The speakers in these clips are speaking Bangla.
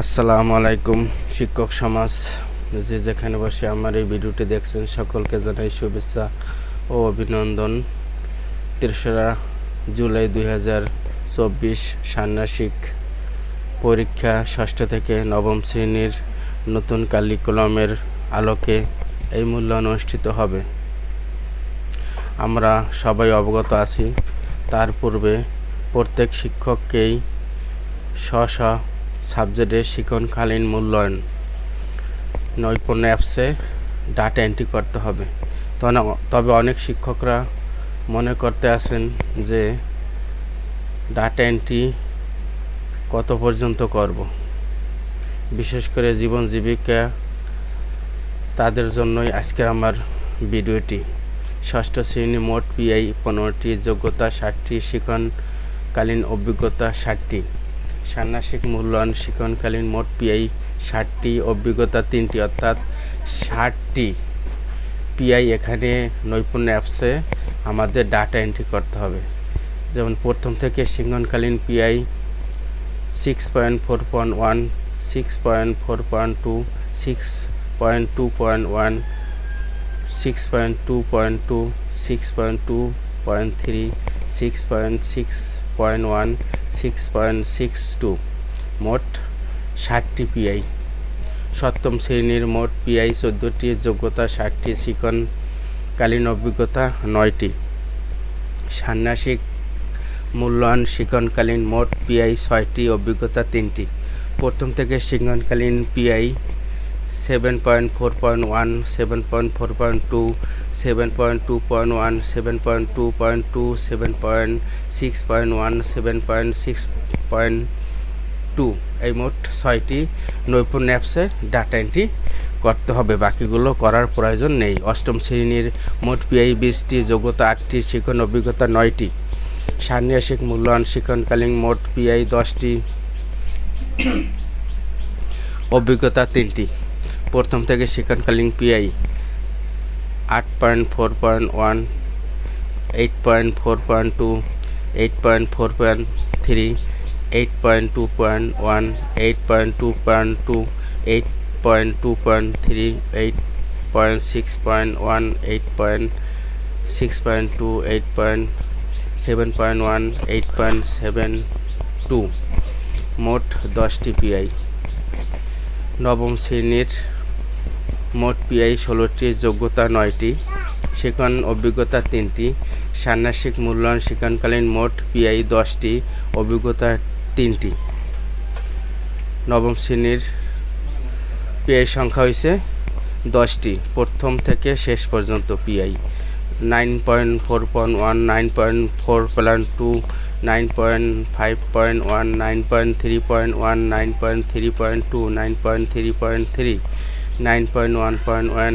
আসসালামু আলাইকুম, শিক্ষক সমাজ। যে যেখানে বসে আমার এই ভিডিওটি দেখছেন, সকলকে জানাই শুভেচ্ছা ও অভিনন্দন। তেসরা জুলাই দুই হাজার চব্বিশ ষান্মাসিক পরীক্ষা, ষষ্ঠ থেকে নবম শ্রেণির নতুন কালিকুলামের আলোকে এই মূল্যায়ন অনুষ্ঠিত হবে। আমরা সবাই অবগত আছি, তার পূর্বে প্রত্যেক শিক্ষককেই স্ব সাবজেক্টের শিক্ষণকালীন মূল্যায়ন। নৈপুণ্য অ্যাপসে ডাটা এন্ট্রি করতে হবে। তবে অনেক শিক্ষকরা মনে করতে আছেন যে ডাটা এন্ট্রি কত পর্যন্ত করব। বিশেষ করে জীবন জীবিকা তাদের জন্যই আজকের আমার ভিডিওটি। ষষ্ঠ শ্রেণি মোট পিআই পনেরোটি, যোগ্যতা ষাটটি, শিক্ষণকালীন অভিজ্ঞতা ষাটটি। ষান্মাসিক মূল্যায়ন শিক্ষণকালীন মোট পিআই ষাটটি, অভিজ্ঞতা তিনটি, অর্থাৎ ষাটটি পিআই এখানে নৈপুণ্য অ্যাপসে আমাদের ডাটা এন্ট্রি করতে হবে। যেমন প্রথম থেকে শিক্ষণকালীন PI six point four point one six point four point two six point two point one six point two point two six point two point three six point six point one, six point six two, মোট ষাটটি পিআই। সপ্তম শ্রেণির মোট পিআই চোদ্দোটি, যোগ্যতা ষাটটি শিক্ষণকালীন অভিজ্ঞতা নয়টি। ষান্মাসিক মূল্যায়ন শিক্ষণকালীন মোট পিআই ছয়টি, অভিজ্ঞতা তিনটি। প্রথম থেকে শিক্ষণকালীন PI seven point four point one seven point four point two seven point two point one seven point two point two seven point six point one seven point six point two এই মোট ছয়টি নৈপুণ্য অ্যাপসে ডাটা এন্ট্রি করতে হবে। বাকিগুলো করার প্রয়োজন নেই। অষ্টম শ্রেণির মোট পিআই বিশটি, যোগ্যতা আটটি, শিক্ষণ অভিজ্ঞতা নয়টি। ষান্মাসিক মূল্যায়ন, শিক্ষণকালীন মোট পিআই দশটি, অভিজ্ঞতা তিনটি। প্রথম থেকে শিক্ষণকালীন পিআই আট point four point one eight point four point two eight point four point three eight point two point one eight point two point two eight point two point three eight point six point one eight point six point two eight point seven point one eight point seven two মোট দশটি পিআই নবম শ্রেণির মোট পিআই ষোলোটি, যোগ্যতা নয়টি শিক্ষণ অভিজ্ঞতা তিনটি, ষান্মাসিক মূল্যায়ন শিক্ষণকালীন মোট পিআই দশটি, অভিজ্ঞতা তিনটি। নবম শ্রেণির পিআই সংখ্যা হয়েছে দশটি, প্রথম থেকে শেষ পর্যন্ত PI. Nine point four point one, nine point four point two, nine point five point one, nine point three point one, nine point three point two, nine point three point three. Nine point one point one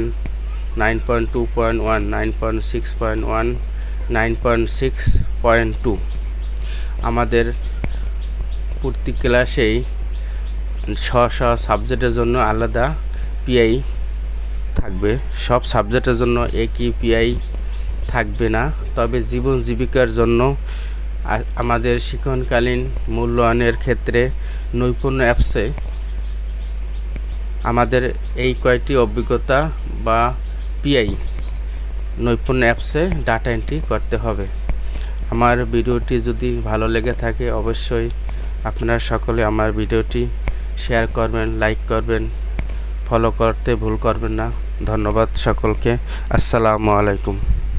nine point two point one nine point six point one nine point six point two আমাদের প্রতি ক্লাসেই স্ব স্ব সাবজেক্টের জন্য আলাদা পিআই থাকবে। সব সাবজেক্টের জন্য একই পিআই থাকবে না। তবে জীবন জীবিকার জন্য আমাদের শিক্ষণকালীন মূল্যায়নের ক্ষেত্রে নৈপুণ্য অ্যাপসে আমাদের এই কয়টি অভিজ্ঞতা বা পিআই, নৈপুণ্য অ্যাপসে ডাটা এন্ট্রি করতে হবে। আমার ভিডিওটি যদি ভালো লেগে থাকে, অবশ্যই আপনারা সকলে আমার ভিডিওটি শেয়ার করবেন, লাইক করবেন, ফলো করতে ভুল করবেন না। ধন্যবাদ সকলকে। আসসালামু আলাইকুম।